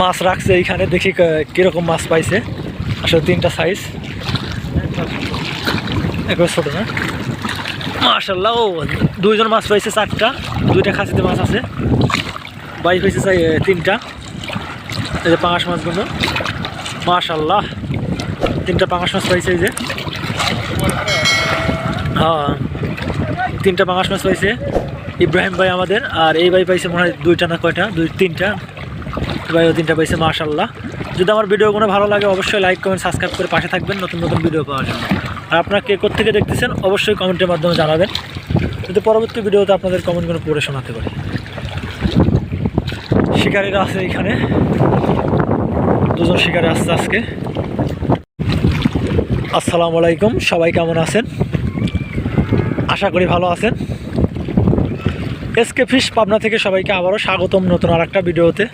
মাছ রাখছে এইখানে, দেখি কীরকম মাছ পাইছে। আসলে তিনটা সাইজ একবার ছোট না। মাশাল্লাহ ও, দুইজন মাছ পাইছে চারটা। দুইটা খাসিতে মাছ আছে। বাইশ পাইছে চাই তিনটা। এই যে পাঙাশ মাছগুলো। মাশাল্লাহ তিনটা পাঙাশ মাছ পাইছে এই যে। হ্যাঁ তিনটা পাঙাশ মাছ পাইছে। ইব্রাহিম ভাই আমাদের, আর এই ভাই পাইছে মনে হয় দুইটা না কয়টা? দুই, তিনটা। এই ভাইও তিনটা পাইছে মাশাল্লাহ যদি আমার ভিডিওগুলো ভালো লাগে, অবশ্যই লাইক কমেন্ট সাবস্ক্রাইব করে পাশে থাকবেন নতুন নতুন ভিডিও পাওয়ার জন্য। আর আপনারা কে থেকে দেখতেছেন, অবশ্যই কমেন্টের মাধ্যমে জানাবেন। যদি পরবর্তী ভিডিওতে আপনাদের কমেন্টগুলো পড়ে শোনাতে পারি। শিকারীরা আছে এখানে দুজন শিকারী আসছে আজকে। আসসালামু আলাইকুম, সবাই কেমন আছেন? আশা করি ভালো আছেন। এসকে ফিশ পাবনা থেকে সবাইকে আবারও স্বাগতম নতুন আর একটা ভিডিওতে।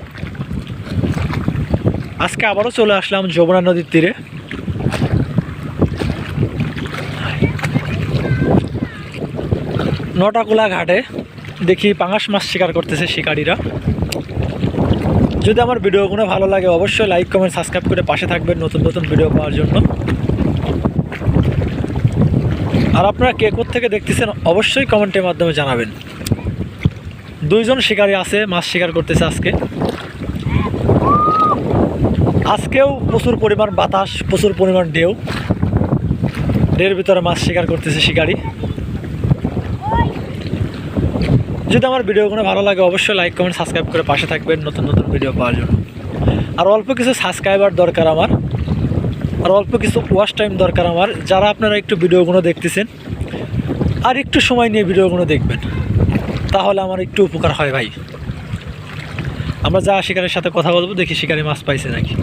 আজকে আবারও চলে আসলাম যমুনা নদীর তীরে। নটাকুলা ঘাটে দেখি পাঙাশ মাছ শিকার করতেছে শিকারীরা। যদি আমার ভিডিওগুলো ভালো লাগে অবশ্যই লাইক কমেন্ট সাবস্ক্রাইব করে পাশে থাকবেন নতুন নতুন ভিডিও পাওয়ার জন্য। আর আপনারা কে থেকে দেখতেছেন অবশ্যই কমেন্টের মাধ্যমে জানাবেন। দুইজন শিকারী আছে, মাছ শিকার করতেছে আজকে। আজকেও প্রচুর পরিমাণ বাতাস, প্রচুর পরিমাণ ঢেউ। ঢেউর ভিতরে মাছ শিকার করতেছে শিকারি। যদি আমার ভিডিওগুলো ভালো লাগে, অবশ্যই লাইক কমেন্ট সাবস্ক্রাইব করে পাশে থাকবেন নতুন নতুন ভিডিও পাওয়ার জন্য। আর অল্প কিছু সাবস্ক্রাইবার দরকার আমার। আর অল্প কিছু ওয়াশ টাইম দরকার আমার, যারা আপনারা একটু ভিডিওগুলো দেখতেছেন, আর একটু সময় নিয়ে ভিডিওগুলো দেখবেন, তাহলে আমার একটু উপকার হয় ভাই। আমরা যা শিকারের সাথে কথা বলব দেখি শিকারি মাছ পাইছে নাকি।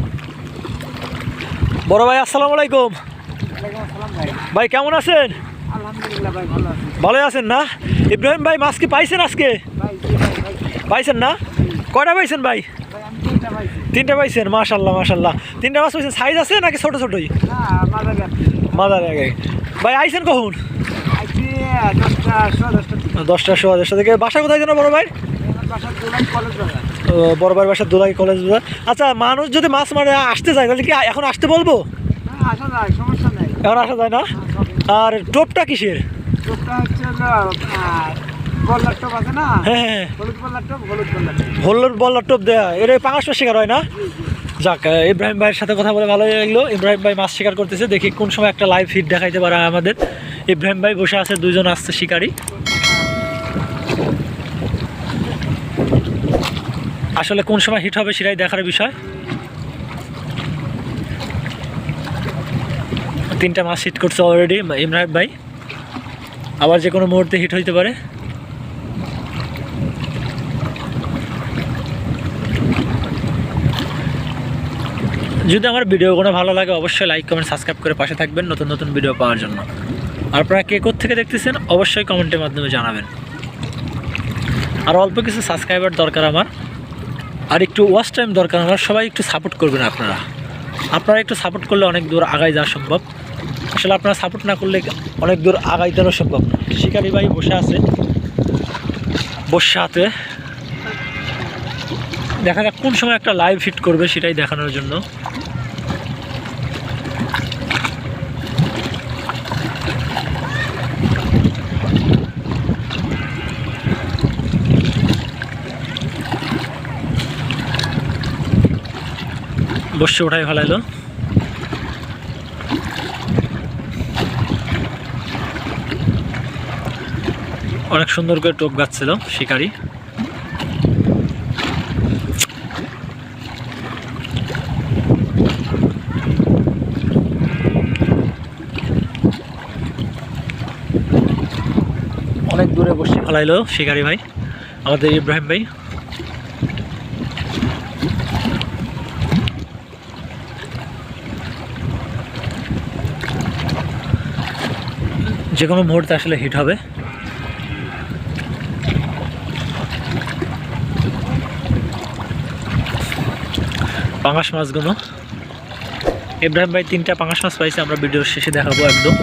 বড় ভাই আসসালামু আলাইকুম। ভাই কেমন আছেন? ভালো আছেন না? ইব্রাহিম ভাই মাছ কি পাইছেন আজকে? পাইছেন না? কয়টা পাইছেন ভাই? তিনটা পাইছি। তিনটা পাইছেন? মাশাল্লাহ মাশাল্লাহ তিনটা মাছ পাইছেন? সাইজ আছে নাকি ছোটো ছোটোই? মাদার আগে। ভাই আইছেন কখন? আইছি সোয়া দশটা দশটা সোয়া দশটা থেকে। বাসা কোথায় যেন বড় ভাই? আমার বাসা দুলাই কলেজ বাজার। আচ্ছা মানুষ যদি মাছ মারে আসতে যায় তাহলে কি এখন আসতে বলব? এখন আসা যায় না? হ্যাঁ, আর টোপটা কিসের? টোপ হ্যাঁ হ্যাঁ হলুদ বল্লার টোপ দেয়া। এটা শিকার হয় না? যাক ইব্রাহিম ভাইয়ের সাথে কথা বলে ভালোই লাগল। ইব্রাহিম ভাই মাছ শিকার করতেছে। দেখি কোন সময় একটা লাইভ ফিড দেখাইতে পারে আমাদের। ইব্রাহিম ভাই বসে আছে দুজন আসছে শিকারি। আসলে কোন সময় হিট হবে সেটাই দেখার বিষয়। তিনটা মাছ হিট করছে অলরেডি ইমরাহিম ভাই। আবার যে কোনো মুহূর্তে হিট হইতে পারে। যদি আমার ভিডিওগুলো ভালো লাগে, অবশ্যই লাইক কমেন্ট সাবস্ক্রাইব করে পাশে থাকবেন নতুন নতুন ভিডিও পাওয়ার জন্য। আর আপনারা কে থেকে দেখতেছেন, অবশ্যই কমেন্টের মাধ্যমে জানাবেন। আর অল্প কিছু সাবস্ক্রাইবার দরকার আমার। আর একটু ওয়াচ টাইম দরকার আমার সবাই একটু সাপোর্ট করবেন আপনারা। আপনারা একটু সাপোর্ট করলে অনেক দূর আগায় যাওয়া সম্ভব। আসলে আপনারা সাপোর্ট না করলে অনেক দূর আগায় আগাইতেও সম্ভব না। শিকারি ভাই বসে আছে। বসে হাতে দেখা যাক কোন সময় একটা লাইভ ফিট করবে সেটাই দেখানোর জন্য। বসে উঠাই ফেলাইলো। অনেক সুন্দর করে টোপ গাচ্ছিল শিকারি। অনেক দূরে বসে ফেলাইলো শিকারি ভাই, আমাদের ইব্রাহিম ভাই। যে কোনো মুহূর্তে আসলে হিট হবে। পাঙাশ মাছগুলো। ইব্রাহিম ভাই তিনটা পাঙাশ মাছ পাইছে, আমরা ভিডিওর শেষে দেখাবো একদম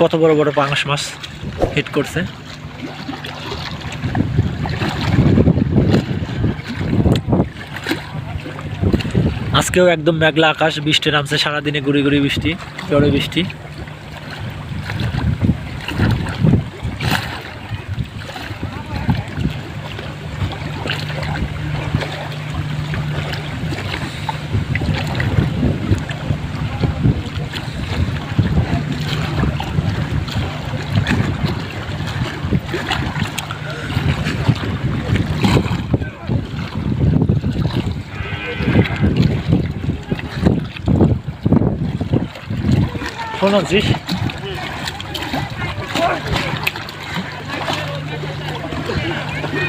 কত বড় বড় পাঙাশ মাছ হিট করছে। আজকেও একদম মেঘলা আকাশ, বৃষ্টি নামছে, সারাদিনে গুড়ি গুড়ি বৃষ্টি, জড়ে বৃষ্টি।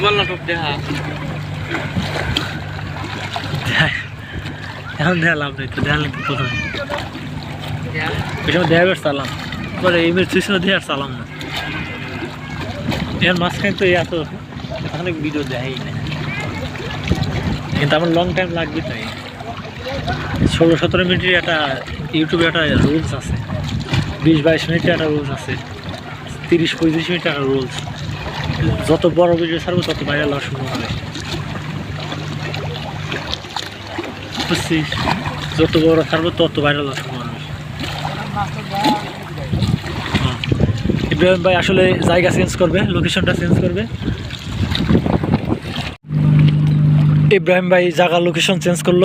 বল না এখন দেখালাম নেই তো দেখালাম তো প্রথমে ওই সময় বেশ চালাম পরে এই মেয়ের সুইচ দিয়ে চালাম না এর মাঝখানে তো এত ভিডিও দেখাই না কিন্তু আমার লং টাইম লাগবে তাই ষোলো সতেরো মিনিটের একটা ইউটিউবে একটা রুলস আছে। বিশ বাইশ মিনিটের একটা রুলস আছে। তিরিশ, পঁয়ত্রিশ মিনিটের একটা রুলস যত বড় ভিডিও ছাড়বো, তত ভাইরাল হওয়ার সম্ভব হবে যত বড় ছাড়বো, তত ভাইরাল হওয়ার সম্ভব হবে। ইব্রাহিম ভাই আসলে জায়গা চেঞ্জ করবে লোকেশনটা চেঞ্জ করবে। ইব্রাহিম ভাই জায়গা লোকেশন চেঞ্জ করল।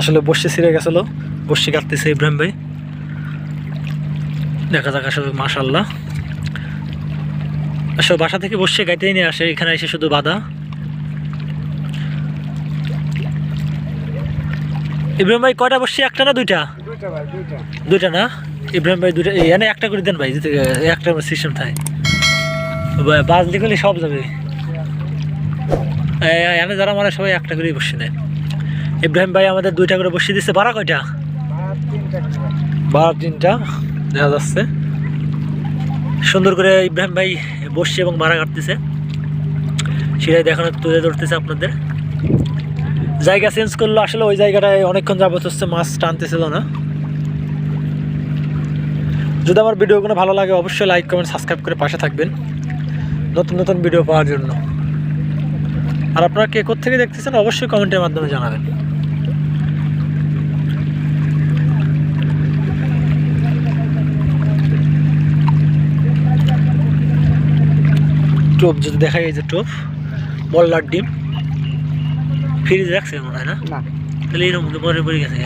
আসলে বসে ছিঁড়ে গেছিল। বসে কাটতেছে ইব্রাহিম ভাই। দেখা যাক আসলে মাশাল্লাহ আসলে বাসা থেকে বসে গাইতেই নিয়ে আসে এখানে এসে শুধু বাধা। ইব্রাহিম ভাই কয়টা বসছে? একটা না দুইটা? দুইটা না? ইব্রাহিম ভাই দুইটা এখানে একটা করে দেন ভাই একটা সিস্টেম থাকে বা- বাজলি করলে সব যাবে। এখানে যারা মারা সবাই একটা করেই বসে নেয়। ইব্রাহিম ভাই আমাদের দুইটা করে বসিয়ে দিচ্ছে বারা কয়টা? বারো তিনটা। দেখা যাচ্ছে সুন্দর করে ইব্রাহিম ভাই বসছে এবং ভাড়া কাটতেছে। সেটাই দেখানো তুলে ধরতেছে আপনাদের। জায়গা চেঞ্জ করল, আসলে ওই জায়গাটায় অনেকক্ষণ যাবত হচ্ছে মাছ টানতেছিল না। যদি আমার ভিডিওগুলো ভালো লাগে, অবশ্যই লাইক কমেন্ট সাবস্ক্রাইব করে পাশে থাকবেন। নতুন নতুন ভিডিও পাওয়ার জন্য। আর আপনারা কে থেকে দেখতেছেন, অবশ্যই কমেন্টের মাধ্যমে জানাবেন। টোপ যদি দেখা যায় যে টোপ বল্লার ডিম। ফ্রিজ রাখছে মনে হয় না? তাহলে এরকম মরে পড়ে গেছে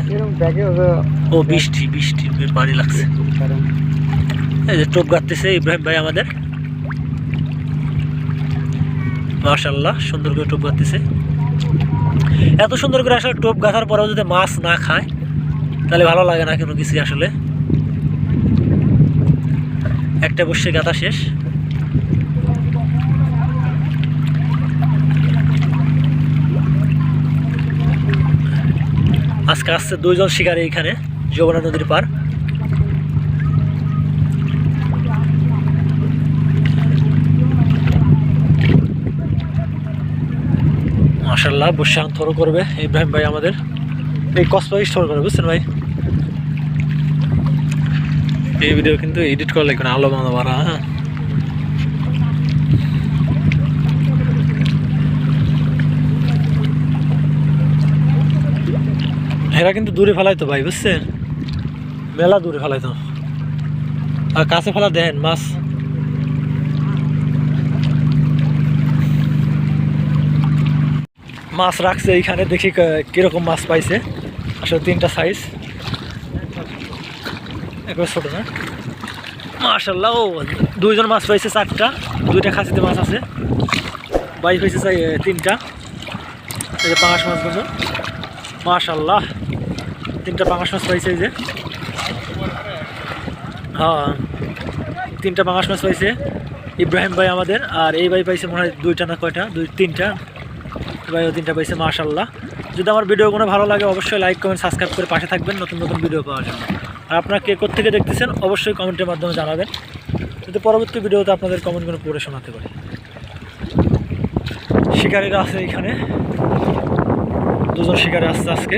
ও বৃষ্টি বৃষ্টি পানি লাগছে। এই যে টোপ গাঁততেছে ইব্রাহিম ভাই আমাদের। মার্শাল্লাহ সুন্দর করে টোপ গাঁততেছে এত সুন্দর করে আসলে টোপ গাঁথার পরেও যদি মাছ না খায় তাহলে ভালো লাগে না কোনো কিছু আসলে। একটা বসে গাঁথা শেষ। আজকে আসছে দুইজন শিকারী এখানে, যমুনা নদীর পার মাসাল্লাহ বসে থর করবে ইব্রাহিম ভাই আমাদের। এই কসবাই স্টোর করবে বুঝছেন ভাই? এই ভিডিও কিন্তু এডিট করা লাগবে না আলো মারা হ্যাঁ? এরা কিন্তু দূরে ফেলাইতো ভাই, বুঝছেন? মেলা দূরে ফেলাইতো। আর কাছে ফেলা দেন, মাছ। মাছ রাখছে এইখানে, দেখি কীরকম মাছ পাইছে। আসলে তিনটা সাইজ একবার ছোট না। মার্শাল্লাহ ও, দুইজন মাছ পাইছে চারটা। দুইটা খাসিতে মাছ আছে। পাইছে চাই তিনটা। পাঙাশ মাছগুলো। মাশাল্লাহ তিনটা পাঙাশ মাছ পাইছে এই যে। হ্যাঁ তিনটা পাঙাশ মাছ পাইছে। ইব্রাহিম ভাই আমাদের, আর এই ভাই পাইছে মনে হয় দুইটা না কয়টা? দুই, তিনটা। ভাইও তিনটা পাইছে মাশাল্লাহ যদি আমার ভিডিওগুলো ভালো লাগে, অবশ্যই লাইক কমেন্ট সাবস্ক্রাইব করে পাশে থাকবেন নতুন নতুন ভিডিও পাওয়ার জন্য। আর আপনারা কে থেকে দেখতেছেন, অবশ্যই কমেন্টের মাধ্যমে জানাবেন। যদি পরবর্তী ভিডিওতে আপনাদের কমেন্টগুলো পড়ে শোনাতে পারি। শিকারীরা আছে এখানে। দুজন শিকারে আসছে আজকে।